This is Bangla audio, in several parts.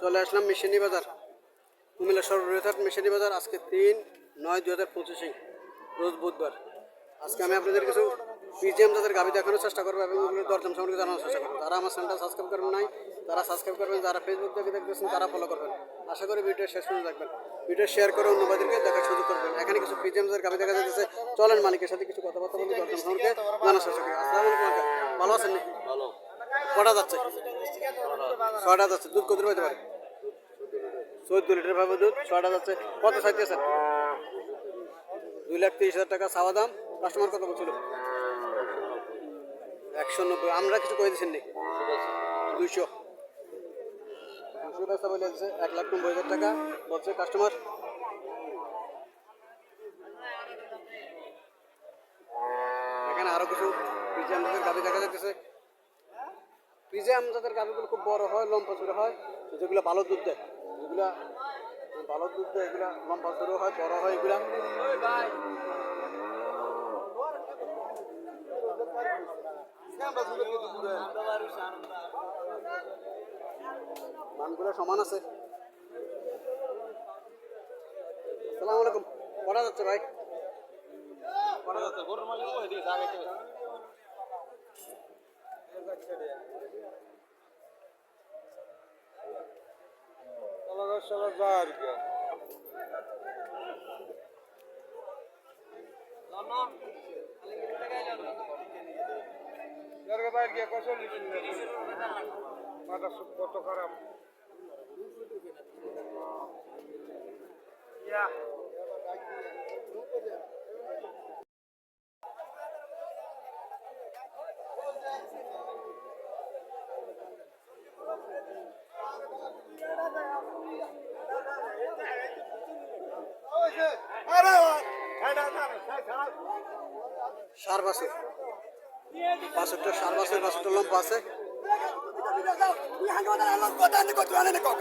চলে আসলাম মিশনি বাজার। কুমিল্লা সর্ববৃহৎ মিশনি বাজার আজকে তিন নয় দু হাজার পঁচিশে রোজ বুধবার। আজকে আমি আপনাদের কিছু পিজিএম তাদের গাভি দেখানোর চেষ্টা করব এবং দরদাম সম্পর্কে জানানোর চেষ্টা করব। যারা আমার চ্যানেলটা সাবস্ক্রাইব করবেন নাই তারা সাবস্ক্রাইব করবেন যারা ফেসবুক থেকে দেখতেছেন তারা ফলো করবেন। আশা করি ভিডিও শেষ পর্যন্ত দেখবেন। ভিডিও শেয়ার করে অন্যবাদেরকে দেখার সুযোগ করবেন। এখানে কিছু পিজিএম তাদের গাভি দেখা যাচ্ছে চলেন মালিকের সাথে কিছু কথাবার্তা বলে দরদাম সম্পর্কে জানার চেষ্টা করি। আসসালামু আলাইকুম ভালো আছেন ভালো। কটা যাচ্ছে? ছয়টা যাচ্ছে, দুধ কত পাইতে পারে? চোদ্দ লিটার ভাবে দুধ, ছয়টা যাচ্ছে, কত চাইতেছেন দুই লাখ তিরিশ হাজার টাকা চাওয়া দাম কাস্টমার কত বলছিল? একশো নব্বই, আমরা কিছু করে দিচ্ছেন নি? দুইশো। দুশো টাকা বলে দিচ্ছে এক লাখ নব্বই হাজার টাকা বলছে কাস্টমার এখানে আরও কিছু জাতের দেখা যাচ্ছে পিজিএম জাতের গাড়িগুলো খুব বড় হয়, লম্বা চুরে হয় যেগুলো ভালো দুধ দেয়, যেগুলা ভালো দুধ দেয়, এগুলা লম্বা চুরে হয়, বড় হয় এগুলা। মানগুলো সমান আছে। আসসালামু আলাইকুম। কটা যাচ্ছে ভাই? যাচ্ছে। গরুর মালিক বাইর গিয়ে কত লিখেন মাথা কত খারাপ ইয়া সার বাসের বাসেরটা সার বাসের বাসেরটা লম্বা আছে। স্যারে কি করব হচ্ছে কত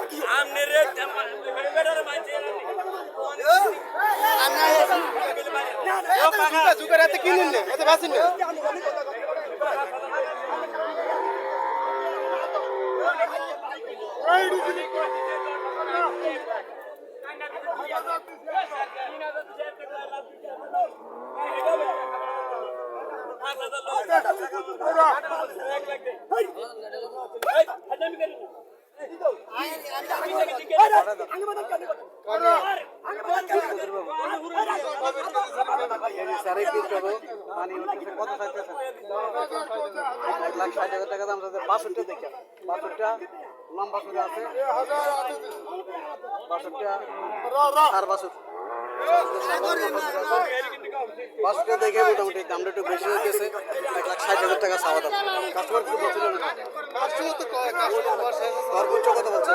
চাইতেছে এক লাখ ষাট হাজার টাকা দাম চাইছে বাসুরটা দেখে বাসুরটা লম্বা সুরে আছে বাসুরটা সার বাসুর বাসুরটা দেখে মোটামুটি দামটা একটু বেশি এক লাখ ষাট হাজার টাকা চাওয়া দাম। কাস্টমার বলছিল না সর্বোচ্চ বলছে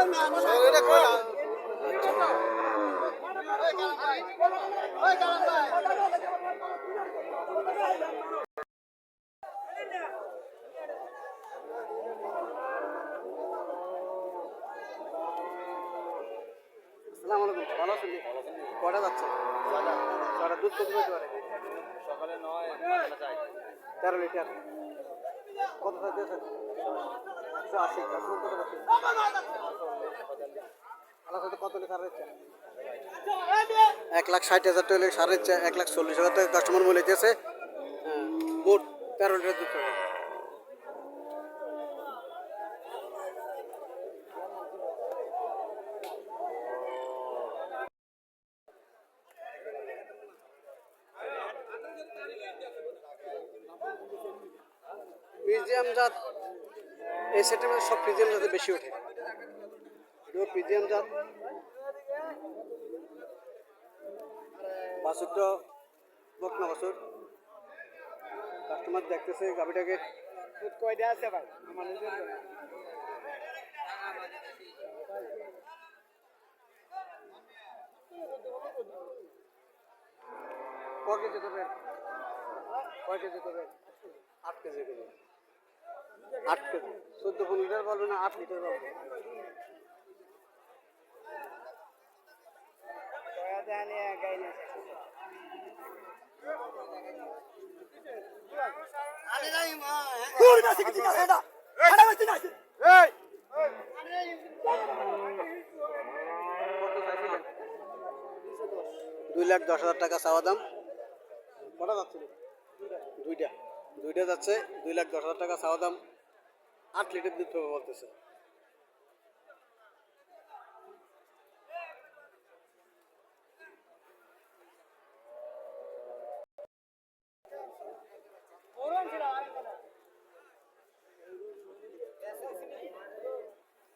আসসালামু আলাইকুম ভালো আছেন কটা যাচ্ছে? ছটা দুধ কত পেতে পারে সকালে নয় তেরো লিটার। কত চাইতেছেন একশো আশি। কাস্টমার কত পাচ্ছে সাথে কত লিটার রয়েছে এক লাখ ষাট হাজার টাকা সার হচ্ছে এক লাখ চল্লিশ হাজার টাকা কাস্টমার মূল্য দিয়েছে। হ্যাঁ, মোট তেরো লিটার দুধ পাবে। পিজিএম জাত এই সেটের মধ্যে সব পিজিএম জাতে বেশি ওঠে। পিজিএম জাত বাছুরটা বকনা বাছুর কাস্টমার দেখতেছে গাভিটাকে। কয়টা আছে ভাই? আমার নিজের ক কেজি করবেন কয় কেজি করবেন আট কেজি করবেন আট চোদ্দ বলবে না আট বলবে। দুই লাখ দশ হাজার টাকা চাওয়া দাম। কটা যাচ্ছে? দুইটা। দুইটা যাচ্ছে দুই লাখ দশ হাজার টাকা চাওয়া দাম। আট লিটার দুধ পাবে বলতেছে।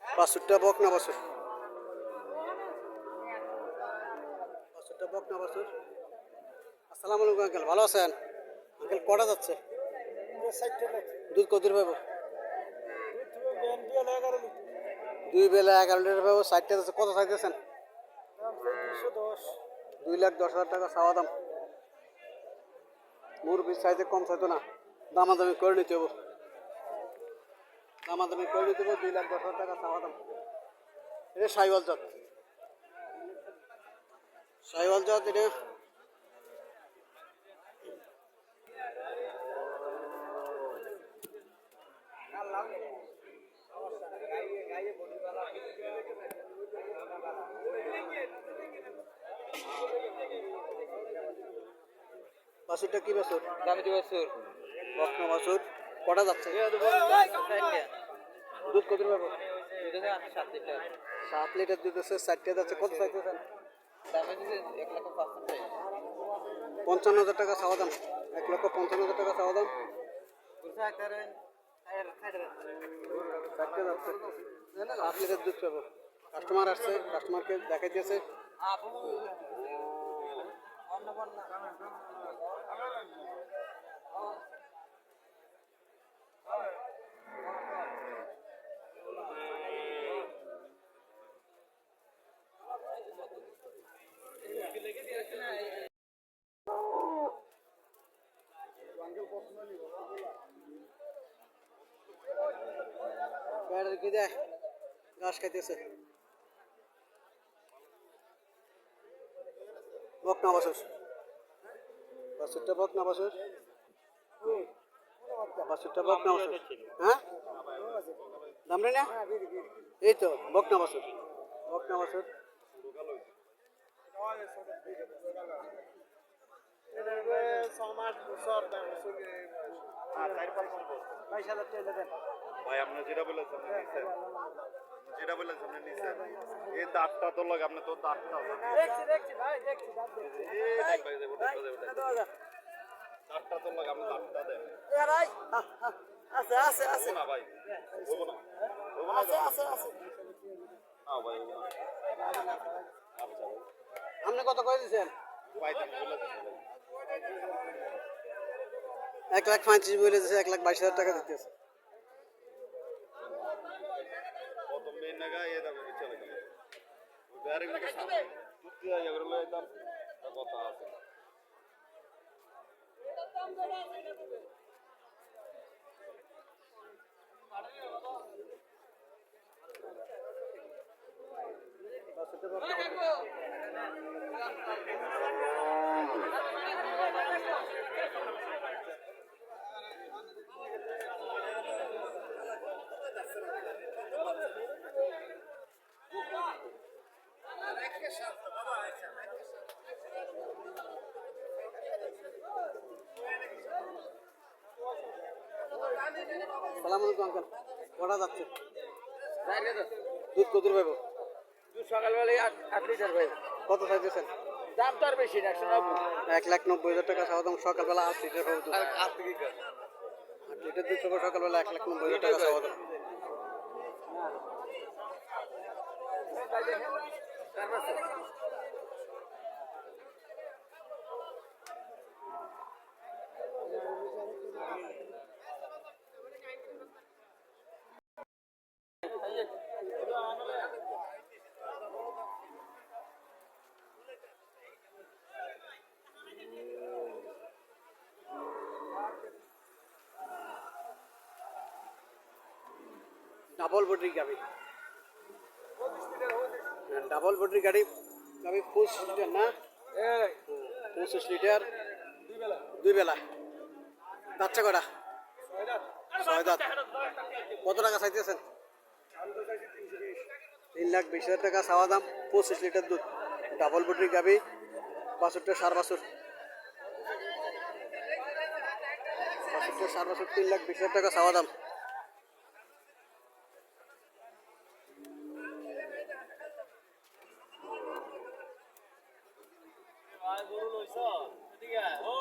বাছুরটা বক না বাছুর বাছুরটা বক না বাছুর আসসালামু আলাইকুম, আঙ্কেল। ভালো আছেন? আঙ্কেল কটা যাচ্ছে? দুধ কত পাবো? দুই বেলা এগারো লিটার পাবো ষাটটা যাচ্ছে কত চাইতেছেন? দুই লাখ দশ হাজার টাকা চাওয়া দাম। মুরগির চাইতে কম চাইতো না। দামাদামি করে নিতে হব। দামাদামি করে নিতে হব দুই লাখ দশ হাজার টাকা চাওয়া দাম। এটা সাইওয়াল জাত। সাইওয়াল জাত এটা বাছুরটা কি বাছুর? দামি দিবে সুর বকনা বাছুর। কটা যাচ্ছে? দুধ কত পাবো? সাত লিটার। সাত লিটার দুধ আছে চারটে যাচ্ছে। কত চাইতেছেন পঞ্চান্ন হাজার টাকা চাওয়া দাম। এক লক্ষ পঞ্চান্ন হাজার টাকা চাওয়া দাম। সাত লিটার দুধ পাবো। কাস্টমার আসছে কাস্টমারকে দেখাইতেছে। কি ঘাস খাইতেছে। বকনা বাসুর। বাসুরটা বকনা বাসুর। বাসুরটা বকনা বাসুর। হ্যাঁ? দাম রে না? এই তো বকনা বাসুর। বকনা বাসুর বাইশ হাজার টাকা দেন ভাই আপনি যেটা বলেছেন আপনি নিছেন। যেটা বলেছেন আপনি নিছেন। এই দাঁতটা তো লাগে আপনি তো দাঁতটা দেখছি দেখছি ভাই দেখছি এই দেখ ভাই, দেখ, ওটা, ওটা, ওটা। দাঁতটা তো লাগে আপনি দাঁতটা দেন। আছে আছে আছে। না ভাই। হব না। হব না আছে আছে আছে। না ভাই আপনি কত করে দিচ্ছেন ভাই। এক লাখ পঁয়ত্রিশ বলে দিচ্ছে এক লাখ বাইশ হাজার টাকা দিতেছে। প্রথম মেন নাগা এ দাম চলে গেল বেয়ারে কিন্তু সামনে তুই ইয়া করে লই দাম কথা আছে সালাম আলাইকুম আঙ্কেল কটা যাচ্ছে? দুধ পাইব সকালবেলায় আট লিটার ভাই। কত চাইতেছেন? দাম তো আর বেশি না একশো নব্বই। এক লাখ নব্বই হাজার টাকা চাওয়া সকালবেলা আট লিটার পাবো আট লিটার দুধ সকালবেলা এক লাখ নব্বই হাজার টাকা ডাবল বডির গাড়ি ডাবল বডির গাড়ি। গাড়ি পঁচিশ লিটার না? পঁচিশ লিটার দুই বেলা। বাচ্চা কটা ছয় কত টাকা চাইতেছেন? তিন লাখ বিশ হাজার টাকা চাওয়া দাম পঁচিশ লিটার দুধ। ডাবল বডির গাবি বাছুরটা সার বাছুর। বাছুরটা সার বাছুর, তিন লাখ বিশ হাজার টাকা চাওয়া দাম। এদিকে আয়, ও